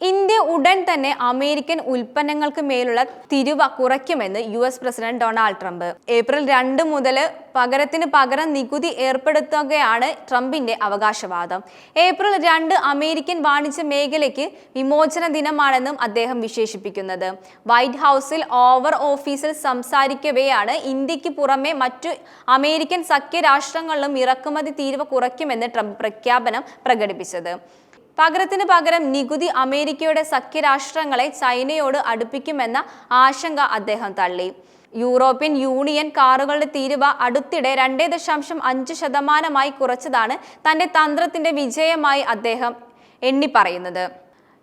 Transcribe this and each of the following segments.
India ഉടൻ തന്നെ American ഉൽപ്പന്നങ്ങൾക്ക് മേലുള്ള തിരുവ കുറയ്ക്കുമെന്ന് U S president Donald Trump. April രണ്ട് മുതൽ പകരത്തിന് പകരം നികുതി ഏർപ്പെടുത്തുകയാണ് ട്രംപിന്റെ അവകാശവാദം. ഏപ്രിൽ രണ്ട് അമേരിക്കൻ വാണിജ്യ മേഖലയ്ക്ക് വിമോചന ദിനമാണെന്നും അദ്ദേഹം വിശേഷിപ്പിക്കുന്നത്. വൈറ്റ് ഹൗസിൽ ഓവർ ഓഫീസിൽ സംസാരിക്കവെയാണ് ഇന്ത്യയ്ക്ക് പുറമെ മറ്റു അമേരിക്കൻ സഖ്യരാഷ്ട്രങ്ങളിലും ഇറക്കുമതി തീരുവ കുറയ്ക്കുമെന്ന് ട്രംപ് പ്രഖ്യാപനം പ്രകടിപ്പിച്ചത്. പകരത്തിന് പകരം നികുതി അമേരിക്കയുടെ സഖ്യരാഷ്ട്രങ്ങളെ ചൈനയോട് അടുപ്പിക്കുമെന്ന ആശങ്ക അദ്ദേഹം തള്ളി. യൂറോപ്യൻ യൂണിയൻ കാറുകളുടെ തീരുവ അടുത്തിടെ രണ്ടേ ദശാംശം അഞ്ച് ശതമാനമായി കുറച്ചതാണ് തന്റെ തന്ത്രത്തിന്റെ വിജയമായി അദ്ദേഹം എണ്ണി പറയുന്നത്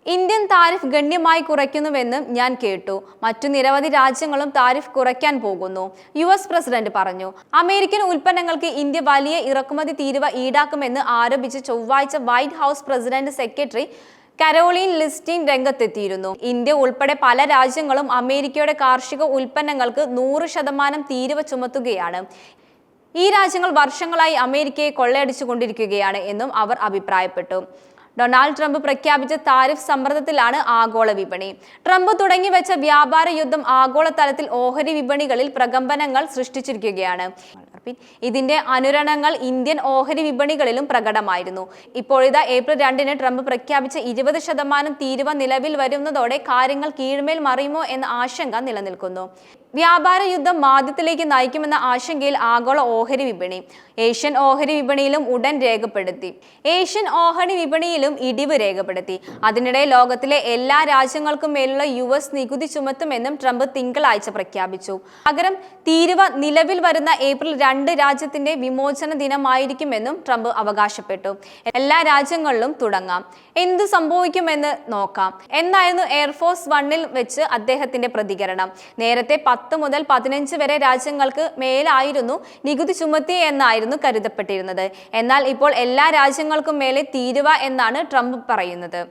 ഇന്ത്യൻ താരിഫ് ഗണ്യമായി കുറയ്ക്കുന്നുവെന്നും ഞാൻ കേട്ടു. മറ്റു നിരവധി രാജ്യങ്ങളും താരിഫ് കുറയ്ക്കാൻ പോകുന്നു യു എസ് പ്രസിഡന്റ് പറഞ്ഞു. അമേരിക്കൻ ഉൽപ്പന്നങ്ങൾക്ക് ഇന്ത്യ വലിയ ഇറക്കുമതി തീരുവ ഈടാക്കുമെന്ന് ആരോപിച്ച് ചൊവ്വാഴ്ച White House president secretary Caroline Listin രംഗത്തെത്തിയിരുന്നു. ഇന്ത്യ ഉൾപ്പെടെ പല രാജ്യങ്ങളും അമേരിക്കയുടെ കാർഷിക ഉൽപ്പന്നങ്ങൾക്ക് നൂറ് ശതമാനം തീരുവ ചുമത്തുകയാണ്. ഈ രാജ്യങ്ങൾ വർഷങ്ങളായി അമേരിക്കയെ കൊള്ളയടിച്ചുകൊണ്ടിരിക്കുകയാണ് എന്നും അവർ അഭിപ്രായപ്പെട്ടു. ഡൊണാൾഡ് ട്രംപ് പ്രഖ്യാപിച്ച താരിഫ് സമ്മർദ്ദത്തിലാണ് ആഗോള വിപണി. ട്രംപ് തുടങ്ങി വെച്ച വ്യാപാര യുദ്ധം ആഗോളതലത്തിൽ ഓഹരി വിപണികളിൽ പ്രകമ്പനങ്ങൾ സൃഷ്ടിച്ചിരിക്കുകയാണ്. ഇതിന്റെ അനുരണങ്ങൾ ഇന്ത്യൻ ഓഹരി വിപണികളിലും പ്രകടമായിരുന്നു. ഇപ്പോഴിതാ ഏപ്രിൽ രണ്ടിന് ട്രംപ് പ്രഖ്യാപിച്ച ഇരുപത് ശതമാനം തീരുവ നിലവിൽ വരുന്നതോടെ കാര്യങ്ങൾ കീഴ്മേൽ മറിയുമോ എന്ന ആശങ്ക നിലനിൽക്കുന്നു. വ്യാപാര യുദ്ധം മാധ്യത്തിലേക്ക് നയിക്കുമെന്ന ആശങ്കയിൽ ആഗോള ഓഹരി വിപണി ഏഷ്യൻ ഓഹരി വിപണിയിലും ഉടൻ രേഖപ്പെടുത്തി. ഏഷ്യൻ ഓഹരി വിപണിയിലും ഇടിവ് രേഖപ്പെടുത്തി. അതിനിടെ ലോകത്തിലെ എല്ലാ രാജ്യങ്ങൾക്കും മേലുള്ള യു എസ് നികുതി ചുമത്തുമെന്നും ട്രംപ് തിങ്കളാഴ്ച പ്രഖ്യാപിച്ചു. പകരം തീരുവ നിലവിൽ വരുന്ന ഏപ്രിൽ രണ്ട് രാജ്യത്തിന്റെ വിമോചന ദിനമായിരിക്കുമെന്നും ട്രംപ് അവകാശപ്പെട്ടു. എല്ലാ രാജ്യങ്ങളിലും തുടങ്ങാം. എന്ത് സംഭവിക്കുമെന്ന് നോക്കാം. എന്നായിരുന്നു എയർഫോഴ്സ് വണ്ണിൽ വെച്ച് അദ്ദേഹത്തിന്റെ പ്രതികരണം? നേരത്തെ പത്ത് മുതൽ പതിനഞ്ച് വരെ രാജ്യങ്ങൾക്ക് മേലായിരുന്നു നികുതി ചുമത്തി എന്നായിരുന്നു കരുതപ്പെട്ടിരുന്നത്. എന്നാൽ ഇപ്പോൾ എല്ലാ രാജ്യങ്ങൾക്കും മേലെ തീരുവ എന്നാണ് ട്രംപ് പറയുന്നത്.